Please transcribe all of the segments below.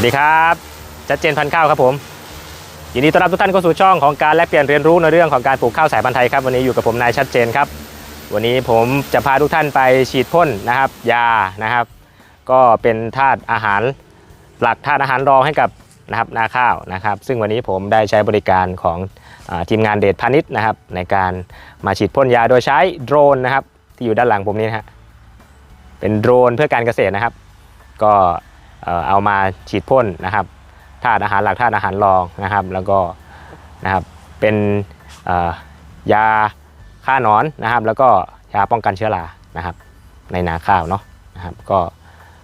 สวัสดีครับชัดเจนพันข้าวครับผมยินดีต้อนรับทุกท่านเข้าสู่ช่องของการแลกเปลี่ยนเรียนรู้ในเรื่องของการปลูกข้าวสายพันธุ์ไทยครับวันนี้อยู่กับผมนายชัดเจนครับ วันนี้ผมจะพาทุกท่านไปฉีดพ่นนะครับยานะครับ ก็เป็นธาตุอาหารหลักธาตุอาหารรองให้กับนะครับนาข้าวนะครับ ซึ่งวันนี้ผมได้ใช้บริการของอทีมงานเดชพาณิชย์นะครับ ในการมาฉีดพ่นยาโดยใช้โดรนนะครับ ที่อยู่ด้านหลังผมนี้นะฮะเป็นโดรนเพื่อการเกษตรนะครับ ก็ เอามาฉีดพ่นนะครับธาตุอาหารหลักธาตุอาหารรองนะครับ แล้วก็นะครับเป็นยาฆ่าหนอนนะครับ แล้วก็ยาป้องกันเชื้อรานะครับ ในนาข้าวเนาะนะครับ ก็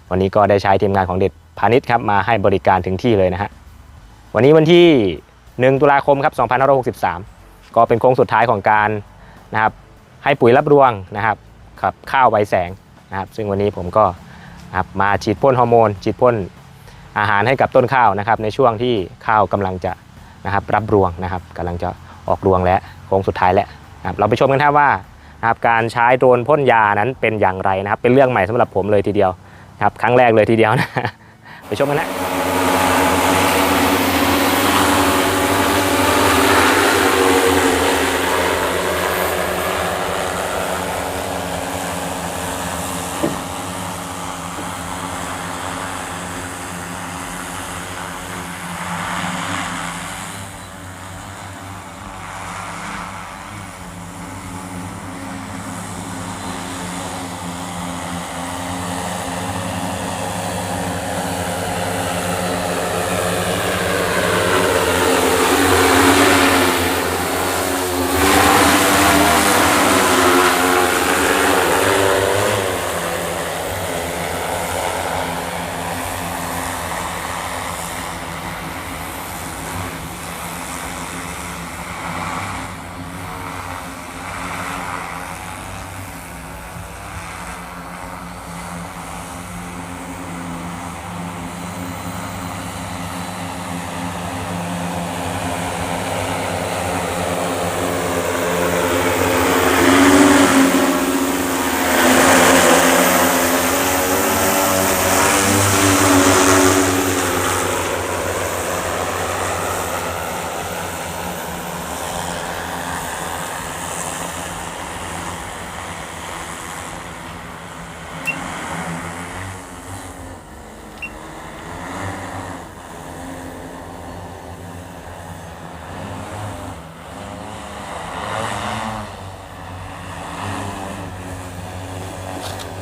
วันนี้ก็ได้ใช้ทีมงานของเด็ดพาณิชย์ครับมาให้บริการถึงที่เลยนะฮะวันนี้วันที่ 1 ตุลาคมครับ2563 ก็เป็นโค้งสุดท้ายของการนะครับให้ปุ๋ยรับรวงนะครับกับข้าวใบแสงนะครับ ซึ่งวันนี้ผมก็ ครับมาฉีดพ่นฮอร์โมนฉีดพ่นอาหารให้กับต้นข้าวนะครับ ในช่วงที่ข้าวกำลังจะนะครับรับรวงนะครับกำลังจะออกรวงและโค้งสุดท้ายแล้วครับเราไปชมกันครับว่านะครับการใช้โดรนพ่นยานั้นเป็นอย่างไรนะครับ เป็นเรื่องใหม่สำหรับผมเลยทีเดียวครับครั้งแรกเลยทีเดียวนะไปชมกันนะ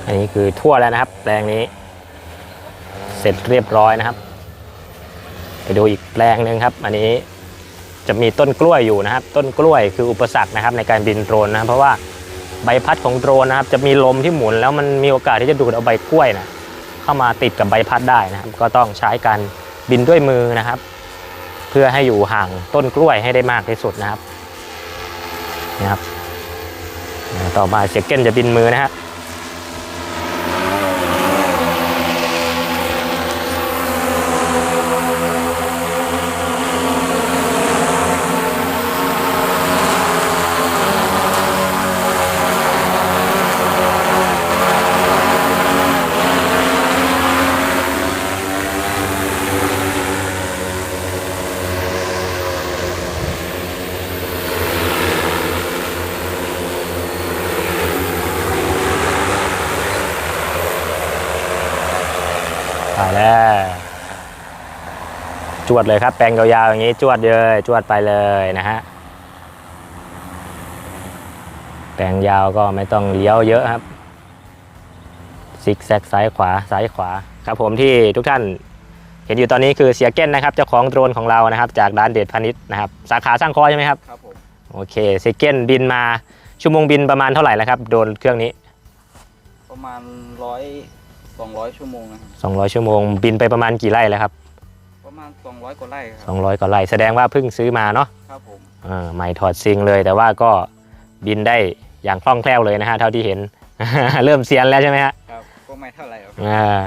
อันนี้คือทั่วแล้วนะครับ แปลงนี้ เสร็จเรียบร้อยนะครับ ไปดูอีกแปลงหนึ่งครับ อันนี้จะมีต้นกล้วยอยู่นะครับ ต้นกล้วยคืออุปสรรคนะครับ ในการบินโดรนนะครับ เพราะว่าใบพัดของโดรนนะครับ จะมีลมที่หมุนแล้วมันมีโอกาสที่จะดูดเอาใบกล้วยนะเข้ามาติดกับใบพัดได้นะครับ ก็ต้องใช้การบินด้วยมือนะครับ เพื่อให้อยู่ห่างต้นกล้วยให้ได้มากที่สุดนะครับนะครับ ต่อมาเซเก้นจะบินมือนะฮะไปแล้วจวดเลยครับ แปลงยาวๆอย่างนี้จวดเลยจวดไปเลยนะฮะแปลงยาวก็ไม่ต้องเลี้ยวเยอะครับซิกแซกซ้ายขวาซ้ายขวาครับผมที่ทุกท่านเห็นอยู่ตอนนี้คือเสียเก้นนะครับเจ้าของโดรนของเรานะครับ จากร้านเดชพาณิชย์นะครับ สาขาสร้างคอใช่ไหมครับครับผมโอเคเสียเก้นบินมาชั่วโมงบินประมาณเท่าไหร่แล้วครับโดรนเครื่องนี้ ประมาณร้อย สองร้อยชั่วโมงนะครับ200 ชั่วโมง บินไปประมาณกี่ไร่แล้วครับ ประมาณสองร้อยกว่าไร่ครับ200 กว่าไร่แสดงว่าเพิ่งซื้อมาเนาะครับผมเออใหม่ถอดซิงเลย แต่ว่าก็บินได้อย่างคล่องแคล่วเลยนะฮะเท่าที่เห็น เริ่มเซียนแล้วใช่ไหมฮะครับก็ไม่เท่าไหร่หรอกอ่า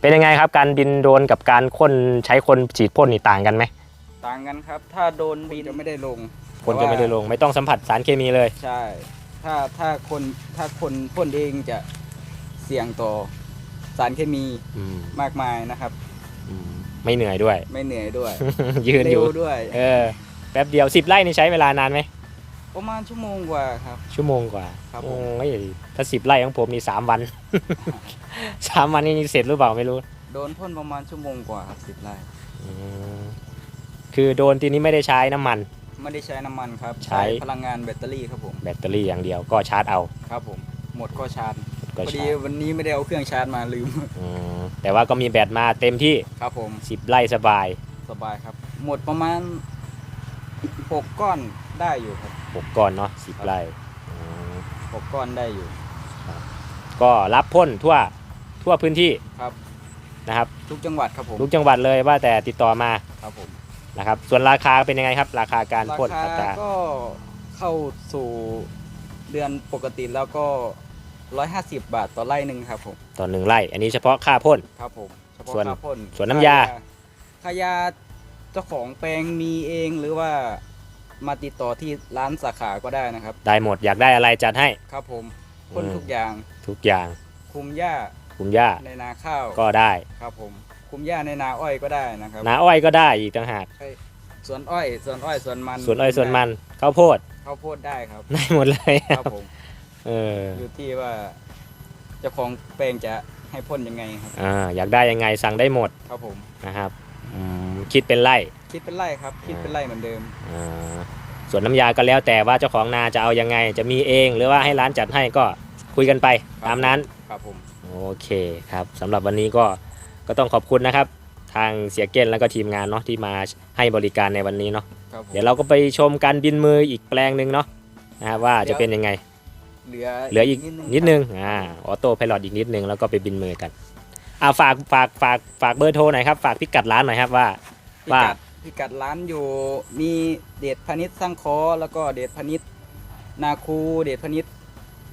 เป็นยังไงครับการบินโดรนกับการพ่นใช้คนฉีดพ่นนี่ต่างกันไหมต่างกันครับ ถ้าโดนบินจะไม่ได้ลงคนจะไม่ได้ลงไม่ต้องสัมผัสสารเคมีเลย ใช่ ถ้าถ้าคนถ้าคนพ่นเองจะเสี่ยงต่อ สารเคมีอืมมากมายนะครับ อืมไม่เหนื่อยด้วย ไม่เหนื่อยด้วย ยืนอเร็ยู่ วด้วย เออ แป๊บเดียวสิบไร่นี่ใช้เวลานานไหม ประมาณชั่วโมงกว่าครับ ชั่วโมงกว่าครับผม โอ้ยถ้าสิบไร่ของผมนี่สามวัน สามวันนี่เสร็จหรือเปล่าไม่รู้โดนพ่นประมาณชั่วโมงกว่าครับสิบไร่อืมคือโดรนทีนี้ไม่ได้ใช้น้ำมัน ไม่ได้ใช้น้ำมันครับใช้ พลังงานแบตเตอรี่ครับผมแบตเตอรี่อย่างเดียวก็ชาร์จเอา ครับผม หมดก็ชาร์จ ก็พอชาดีร์จวันนี้ไม่ได้เอาเครื่องชาร์จมาลืม อืมแต่ว่าก็มีแบตมาเต็มที่ ครับผมสิบไร่สบาย สบายครับ หมดประมาณหกก้อนได้อยู่ครับหกก้อนเนาะสิบไร่อืมหกก้อนได้อยู่ ก็รับพ่นทั่วทั่วพื้นที่ครับ นะครับทุกจังหวัดครับผมทุกจังหวัดเลยว่าแต่ติดต่อมาครับผมนะครับ ส่วนราคาเป็นยังไงครับ ราคาการราพ่นคาอัตราก็เข้าสู่เดือนปกติแล้วก็ 150 บาทต่อไร่หนึ่งครับผมต่อหนึ่งไร่ อันนี้เฉพาะค่าพ่น ครับผมเฉพาะส่วนค่าพ่นส่วนน้ำยา ค่ายาเจ้าของแปลงมีเองหรือว่ามาติดต่อที่ร้านสาขาก็ได้นะครับ ได้หมดอยากได้อะไรจัดให้ ครับผมพ่นอืม ทุกอย่างทุกอย่างคุมหญ้าคุมหญ้าในนาข้าวก็ได้ครับผมคุมหญ้าในนาอ้อยก็ได้นะครับนาอ้อยก็ได้อีกต่างหากสวนอ้อยสวนอ้อยสวนมันส่วนอ้อยส่วนมันข้าวโพดข้าวโพดได้ครับ ได้หมดเลย ครับผม เอออยู่ที่ว่าเจ้าของแปลงจะให้พ่นยังไงครับ อ่าอยากได้ยังไงสั่งได้หมดครับผม นะครับอืมคิดเป็นไร่คิดเป็นไร่ครับ คิดเป็นไร่เหมือนเดิม อ่าส่วนน้ำยาก็แล้วแต่ว่าเจ้าของนาจะเอายังไง จะมีเองหรือว่าให้ร้านจัดให้ก็คุยกันไปครับตามนั้น ครับผม โอเคครับสำหรับวันนี้ก็ก็ต้องขอบคุณนะครับ ทางเสียเกนแล้วก็ทีมงานเนาะที่มาให้บริการในวันนี้เนาะครับผม เดี๋ยวเราก็ไปชมการบินมืออีกแปลงหนึ่งเนาะนะครับว่าจะเป็นยังไง เหลือเหลืออีกนิดคนึรับงอ่าออโต้ไพลอตอีกนิดนึงแล้วก็ไปบินมือกันอ่าฝากฝากฝากฝากเบอร์โทรหน่อยครับฝากพิกัดร้านหน่อยครับว่าพิว่ากัดพิกัดร้านอยู่มีเดชพนิษฐ์สร้างคอแล้วก็เดชพนิษฐ์นาคูเดชพนิษฐ์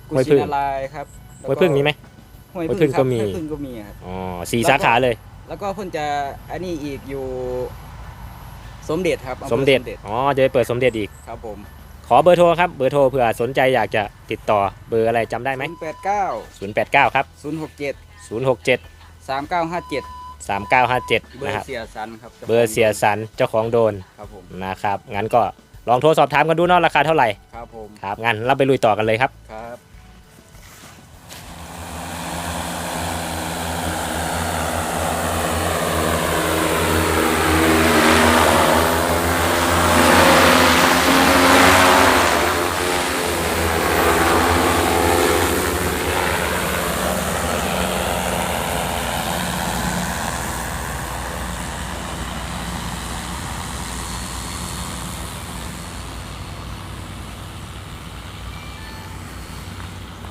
กุชินารายณ์ครับแล้วไว้พึ่งมีไหม ห้วยห้วยพึ่พึ่งงก็ก็มีมี ห้วยพึ่งก็มีครับ อ๋อสี่สาขาเลย แล้วก็เพิ่นจะอันนี้อีกอยู่สมเด็จครับอำภอสมเด็จอ๋อจะไปเปิดสมเด็จอีก ครับผม ขอเบอร์โทรครับ เบอร์โทรเผื่อสนใจอยากจะติดต่อเบอร์อะไรจำได้ไหมแปดเก้า089 ครับ ศูนย์หกเจ็ด067 สามเก้าห้าเจ็ด3957เบอนะคร์รับ เสียสันครับเบอร์เสียสันเจ้าของโดนครับผมนะครับ งั้นก็ลองโทรสอบถามกันดูเนาะราคาเท่าไหร่ครับผมครับงั้นเราไปลุยต่อกันเลยครับ ครับ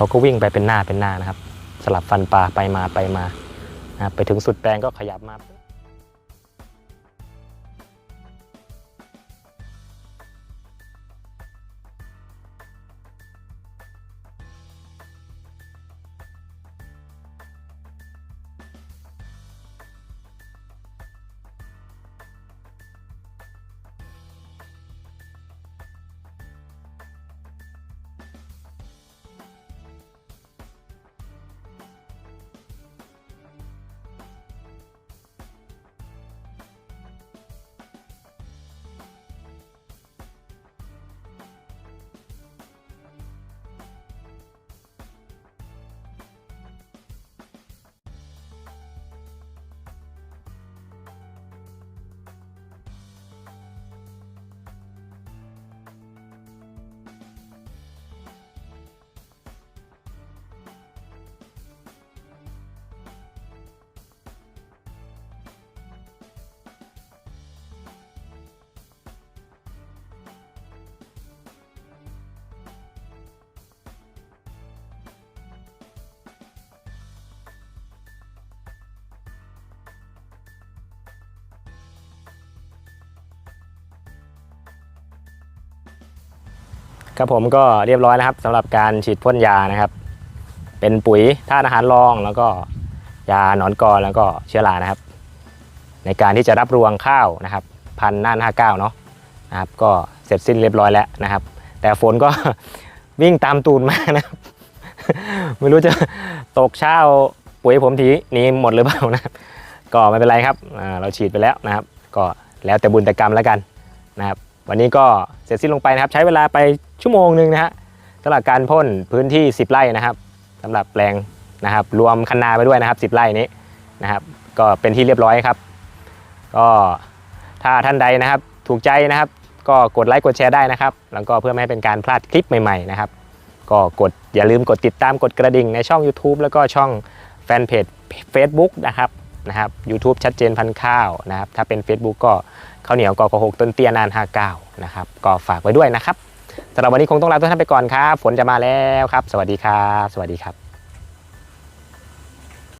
เขาก็วิ่งไปเป็นหน้าเป็นหน้านะครับ สลับฟันปลาไปมาไปมาไปถึงสุดแปลงก็ขยับมา ครับผมก็เรียบร้อยนะครับสำหรับการฉีดพ่นยานะครับ เป็นปุ๋ยธาตุอาหารรอง แล้วก็ยาหนอนกอแล้วก็เชื้อรานะครับ ในการที่จะรับรวงข้าวนะครับพันหน่าห้าเก้าเนาะนะครับ ก็เสร็จสิ้นเรียบร้อยแล้วนะครับ แต่ฝนก็ วิ่งตามตูนมานะครับ ไม่รู้จะตกเช้าปุ๋ยผมทีนี้หมดหรือเปล่านะครับ ก็ไม่เป็นไรครับเราฉีดไปแล้วนะครับ ก็แล้วแต่บุญแต่กรรมแล้วกันนะครับ วันนี้ก็เสร็จสิ้นลงไปนะครับ ใช้เวลาไปชั่วโมงหนึ่งนะฮะสำหรับการพ่นพื้นที่ 10 ไร่นะครับสำหรับแปลงนะครับ รวมคันนาไปด้วยนะครับ 10 ไร่นี้นะครับ ก็เป็นที่เรียบร้อยครับ ก็ถ้าท่านใดนะครับ ถูกใจนะครับ ก็กดไลค์กดแชร์ได้นะครับ แล้วก็เพื่อไม่ให้เป็นการพลาดคลิปใหม่ๆนะครับ ก็กดอย่าลืมกดติดตามกดกระดิ่งในช่อง YouTube แล้วก็ช่องแฟนเพจ Facebook นะครับ นะครับ YouTube ชัดเจนพันข้าวนะครับ ถ้าเป็น Facebook ก็ข้าวเหนียวกอกหกต้นเตี้ยนาน59นะครับ ก็ฝากไว้ด้วยนะครับสำหรับวันนี้คงต้องลาทุกท่านไปก่อนครับ ฝนจะมาแล้วครับ สวัสดีครับ สวัสดีครับ